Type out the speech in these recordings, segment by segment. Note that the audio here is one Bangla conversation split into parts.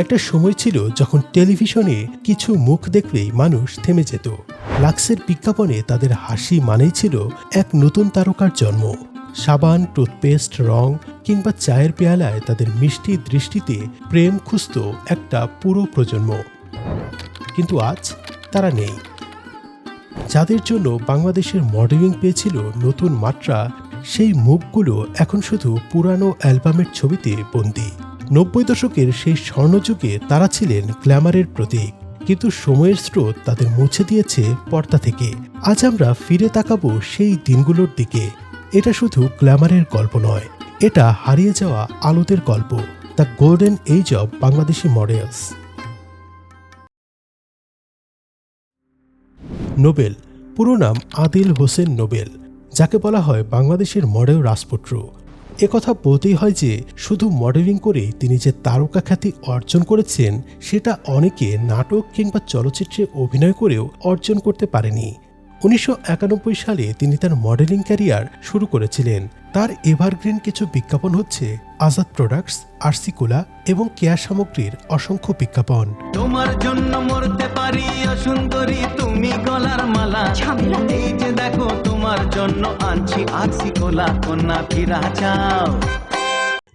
একটা সময় ছিল যখন টেলিভিশনে কিছু মুখ দেখলেই মানুষ থেমে যেত। লাক্সের বিজ্ঞাপনে তাদের হাসি মানেই ছিল এক নতুন তারকার জন্ম। সাবান, টুথপেস্ট, রং কিংবা চায়ের পেয়ালায় তাদের মিষ্টি দৃষ্টিতে প্রেম খুঁজত একটা পুরো প্রজন্ম। কিন্তু আজ তারা নেই। যাদের জন্য বাংলাদেশের মডেলিং পেয়েছিল নতুন মাত্রা, সেই মুখগুলো এখন শুধু পুরানো অ্যালবামের ছবিতে বন্দী। নব্বই দশকের সেই স্বর্ণযুগে তারা ছিলেন গ্ল্যামারের প্রতীক। কিন্তু সময়ের স্রোত তাদের মুছে দিয়েছে পর্দা থেকে। আজ আমরা ফিরে তাকাবো সেই দিনগুলোর দিকে। এটা শুধু গ্ল্যামারের গল্প নয়, এটা হারিয়ে যাওয়া আলোদের গল্প। দ্য গোল্ডেন এজ অব বাংলাদেশি মডেলস। নোবেল, পুরো নাম আদিল হোসেন নোবেল, যাকে বলা হয় বাংলাদেশের মডেল রাজপুত্র। একথা বলতেই হয় যে শুধু মডেলিং করে তিনি যে তারকা খ্যাতি অর্জন করেছেন সেটা অনেকে নাটক কিংবা চলচ্চিত্রে অভিনয় করেও অর্জন করতে পারেনি। উনিশশো একানব্বই সালে তিনি তার মডেলিং ক্যারিয়ার শুরু করেছিলেন। তার এভারগ্রিন কিছু বিজ্ঞাপন হচ্ছে আজাদ প্রোডাক্টস আরসিকুলা এবং কেয়া সামগ্রীর অসংখ্য বিজ্ঞাপন। তোমার জন্য মরতে পারি সুন্দরী তুমি গলার মালা। ঝামেলা। এই তোমার জন্য আনছি আছি কোলা কন্যা ফিরা চাও।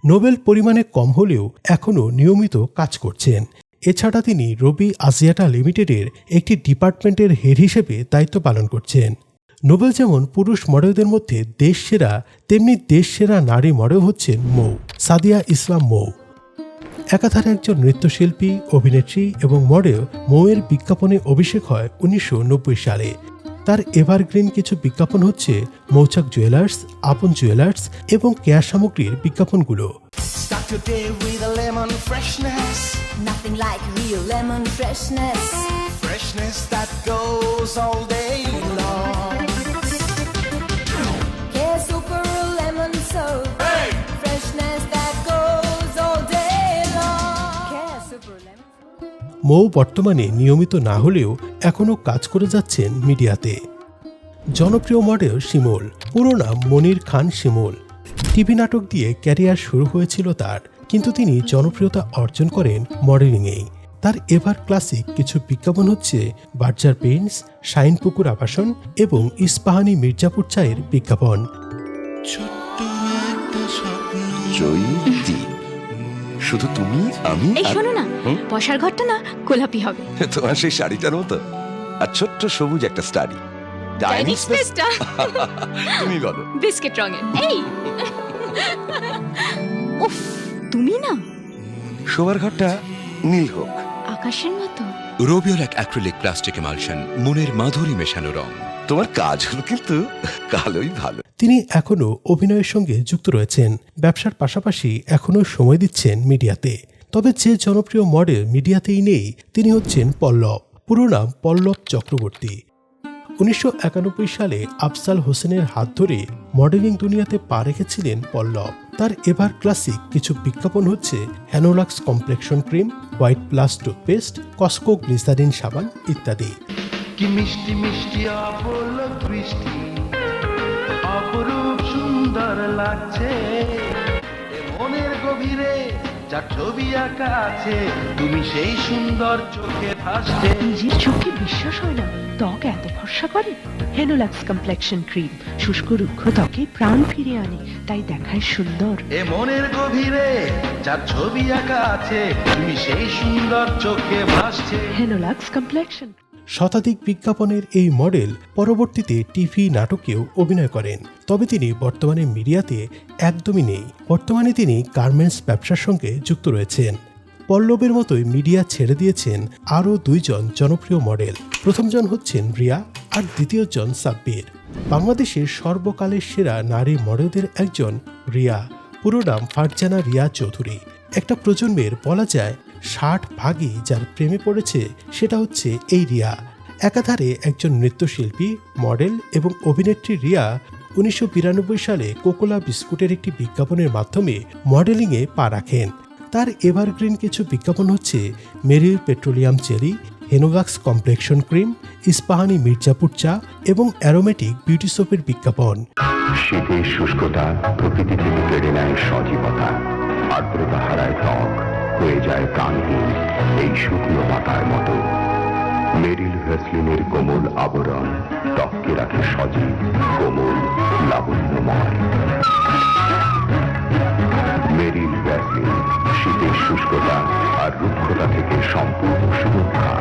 নোবেল পরিমাণে কম হলেও এখনও নিয়মিত কাজ করছেন। এছাড়া তিনি রবি আজিয়াটা লিমিটেডের একটি ডিপার্টমেন্টের হেড হিসেবে দায়িত্ব পালন করছেন। নোবেল যেমন পুরুষ মডেলদের মধ্যে দেশ সেরা তেমনি দেশ সেরা নারী মডেল হচ্ছেন মৌ, সাদিয়া ইসলাম মৌ। একাধারে একজন নৃত্যশিল্পী, অভিনেত্রী এবং মডেল মৌয়ের বিজ্ঞাপনে অভিষেক হয় উনিশশো নব্বই সালে। তার এভারগ্রিন কিছু বিজ্ঞাপন হচ্ছে মৌচাক জুয়েলার্স আপন জুয়েলার্স এবং কেয়ার সামগ্রীর বিজ্ঞাপনগুলো। Freshness that goes all day long. মৌ বর্তমানে নিয়মিত না হলেও এখনও কাজ করে যাচ্ছেন মিডিয়াতে। জনপ্রিয় মডেল শিমুল পুরো নাম মনির খান শিমুল। টিভি নাটক দিয়ে ক্যারিয়ার শুরু হয়েছিল তার কিন্তু তিনি জনপ্রিয়তা অর্জন করেন মডেলিংয়েই। তার এভার ক্লাসিক কিছু বিজ্ঞাপন হচ্ছে বার্জার পেইন্টস শাইন পুকুর আবাসন এবং ইস্পাহানি মির্জাপুর চায়ের বিজ্ঞাপন। জয়ী শুধু তুমি আমি এই আর- শোনো না হুম? বসার ঘরটা না গোলাপি হবে। তোমার সেই শাড়িটার মতো। আর ছোট্ট সবুজ একটা স্টাডি ডাইনিং ডাইনিং স্পেস স্পেসটা তুমি বলো। বিস্কিট রঙের এই! উফ তুমি না। শোবার ঘরটা নীল হোক। আকাশের মতো। রোবিওল এক অ্যাক্রিলিক প্লাস্টিক এমালশন মনের মাধুরী মেশানো রং। তোমার কাজ হলো কিন্তু কালোই ভালো। তিনি এখনও অভিনয়ের সঙ্গে যুক্ত রয়েছেন। ব্যবসার পাশাপাশি এখনও সময় দিচ্ছেন মিডিয়াতে। তবে যে জনপ্রিয় মডেল মিডিয়াতেই নেই, তিনি হচ্ছেন পল্লব। পুরো নাম পল্লব চক্রবর্তী। উনিশশো একানব্বই সালে আফসাল হোসেনের হাত ধরে মডেলিং দুনিয়াতে পা রেখেছিলেন পল্লব। তার এভার ক্লাসিক কিছু বিজ্ঞাপন হচ্ছে Hanolux complexion cream, white plus toothpaste, Cosco glycerin সাবান ইত্যাদি। কি মিষ্টি মিষ্টি বৃষ্টি। অপরূপ সুন্দর লাগছে। মনের গভীরে যার ছবি আঁকা আছে তুমি সেই সুন্দর চোখে ভাসছে। নিজের চোখে বিশ্বাস হয় না ত্বক এত ফর্সা করে? হেনোলাক্স কমপ্লেকশন ক্রিম শুষ্ক রুক্ষ ত্বকে প্রাণ ফিরে আনে তাই দেখায় সুন্দর। এ মনের গভীরে যার ছবি আঁকা আছে তুমি সেই সুন্দর চোখে ভাসছে। হেনোলাক্স কমপ্লেকশন শতাধিক বিজ্ঞাপনের এই মডেল পরবর্তীতে টিভি নাটকেও অভিনয় করেন। তবে তিনি বর্তমানে মিডিয়াতে একদমই নেই। বর্তমানে তিনি গার্মেন্টস ব্যবসার সঙ্গে যুক্ত রয়েছেন। পল্লবের মতোই মিডিয়া ছেড়ে দিয়েছেন আরও দুইজন জনপ্রিয় মডেল। প্রথমজন হচ্ছেন রিয়া আর দ্বিতীয়জন সাব্বির। বাংলাদেশের সর্বকালের সেরা নারী মডেলদের একজন রিয়া। পুরো নাম ফারজানা রিয়া চৌধুরী। একটা প্রজন্মের বলা যায় ষাট ভাগই যার প্রেমে পড়েছে সেটা হচ্ছে এই রিয়া। একাধারে একজন নৃত্যশিল্পী, মডেল এবং অভিনেত্রী রিয়া উনিশশো বিরানব্বই সালে কোকোলা বিস্কুটের একটি বিজ্ঞাপনের মাধ্যমে মডেলিংয়ে পা রাখেন। তার এভারগ্রিন কিছু বিজ্ঞাপন হচ্ছে Meril petroleum jelly হেনোভাক্স complexion cream, Ispahani Mirzapur চা এবং অ্যারোমেটিক বিউটি সোপের বিজ্ঞাপন। শীতের শুষ্কতা প্রকৃতি থেকে কেড়ে নেয় সজীবতা। আর্দ্রতা হারায় ত্বক। হয়ে যায় প্রাণহীন এই শুকনো পাতার মতো। মেরিল ভেসলিনের কোমল আবরণ ত্বককে রাখে সজীব, কোমল, লাবণ্যময়। মেরিল ভ্যাসলিন শীতের শুষ্কতা আর রুক্ষতা থেকে সম্পূর্ণ সুরক্ষা।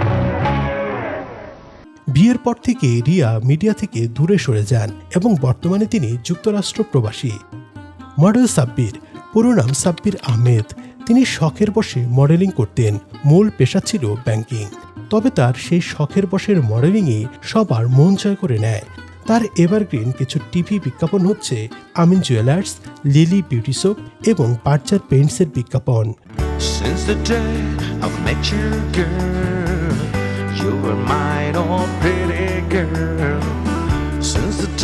বিয়ের পর থেকে রিয়া মিডিয়া থেকে দূরে সরে যান এবং বর্তমানে তিনি যুক্তরাষ্ট্র প্রবাসী। মডেল সাব্বির, পুরো নাম সাব্বির আহমেদ। তিনি শখের বসে মডেলিং করতেন। মূল পেশা ছিল ব্যাংকিং তবে তার সেই শখের বসের মডেলিংই সবার মন জয় করে নেয়। তার এভারগ্রিন কিছু টিভি বিজ্ঞাপন হচ্ছে Amin jewellers lily beauty soap এবং পার্চার পেইন্টসের বিজ্ঞাপন।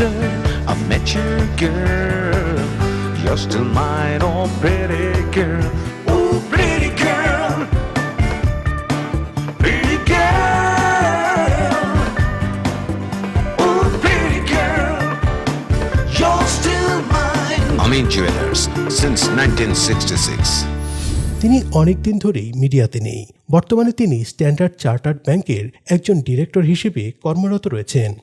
Day I've met you, girl, you're still own pretty girl. তিনি অনেকদিন ধরেই মিডিয়াতে নেই। বর্তমানে তিনি স্ট্যান্ডার্ড চার্টার্ড ব্যাংকের একজন ডিরেক্টর হিসেবে কর্মরত রয়েছেন।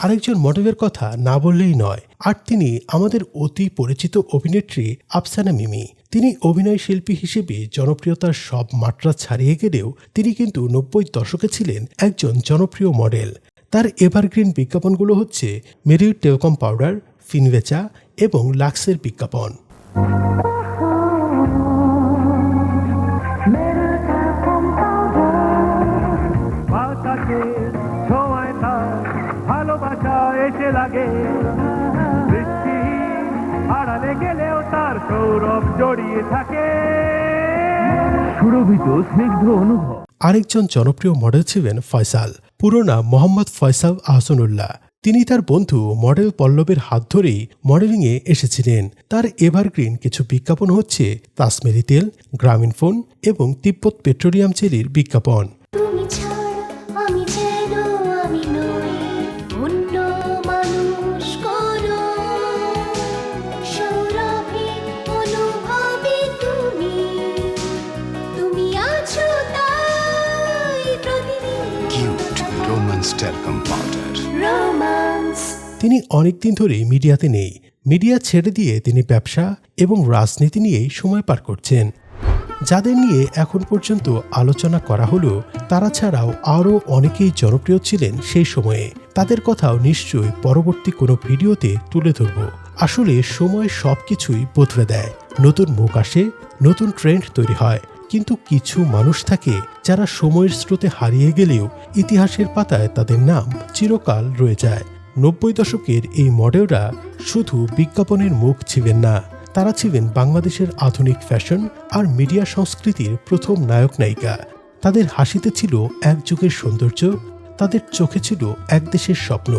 আরেকজন মডেলের কথা না বললেই নয়, আর তিনি আমাদের অতি পরিচিত অভিনেত্রী আফসানা মিমি। তিনি অভিনয় শিল্পী হিসেবে জনপ্রিয়তার সব মাত্রা ছাড়িয়ে গেলেও তিনি কিন্তু নব্বই দশকে ছিলেন একজন জনপ্রিয় মডেল। তার এভারগ্রিন বিজ্ঞাপনগুলো হচ্ছে মেরিউ টেলকম পাউডার ফিনভেচা এবং লাক্সের বিজ্ঞাপন। বাতাসে ছোঁয়ায় তার ভালোবাসা এসে লাগে। বৃষ্টি গেলেও তার সৌরভ জড়িয়ে থাকে। সুরভিত স্নিগ্ধ অনুভব। আরেকজন জনপ্রিয় মডেল ছিলেন ফয়সাল। পুরো নাম মোহাম্মদ ফয়সাল আহসানুল্লাহ। তিনি তার বন্ধু মডেল পল্লবের হাত ধরেই মডেলিংয়ে এসেছিলেন। তার এভারগ্রিন কিছু বিজ্ঞাপন হচ্ছে কাশ্মীরি তেল, গ্রামীণ ফোন এবং তিব্বত পেট্রোলিয়াম জেলির বিজ্ঞাপন। তিনি অনেকদিন ধরেই মিডিয়াতে নেই। মিডিয়া ছেড়ে দিয়ে তিনি ব্যবসা এবং রাজনীতি নিয়েই সময় পার করছেন। যাদের নিয়ে এখন পর্যন্ত আলোচনা করা হলো, তারা ছাড়াও আরও অনেকেই জনপ্রিয় ছিলেন সেই সময়ে। তাদের কথাও নিশ্চয়ই পরবর্তী কোনো ভিডিওতে তুলে ধরব। আসলে সময় সব কিছুই বদলে দেয়। নতুন মুখ আসে, নতুন ট্রেন্ড তৈরি হয়। কিন্তু কিছু মানুষ থাকে যারা সময়ের স্রোতে হারিয়ে গেলেও ইতিহাসের পাতায় তাদের নাম চিরকাল রয়ে যায়। নব্বই দশকের এই মডেলরা শুধু বিজ্ঞাপনের মুখ ছিলেন না, তারা ছিলেন বাংলাদেশের আধুনিক ফ্যাশন আর মিডিয়া সংস্কৃতির প্রথম নায়ক নায়িকা। তাদের হাসিতে ছিল এক যুগের সৌন্দর্য, তাদের চোখে ছিল এক দেশের স্বপ্ন।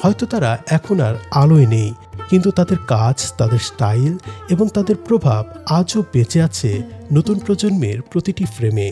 হয়তো তারা এখন আর আলোয় নেই, কিন্তু তাদের কাজ, তাদের স্টাইল এবং তাদের প্রভাব আজও বেঁচে আছে নতুন প্রজন্মের প্রতিটি ফ্রেমে।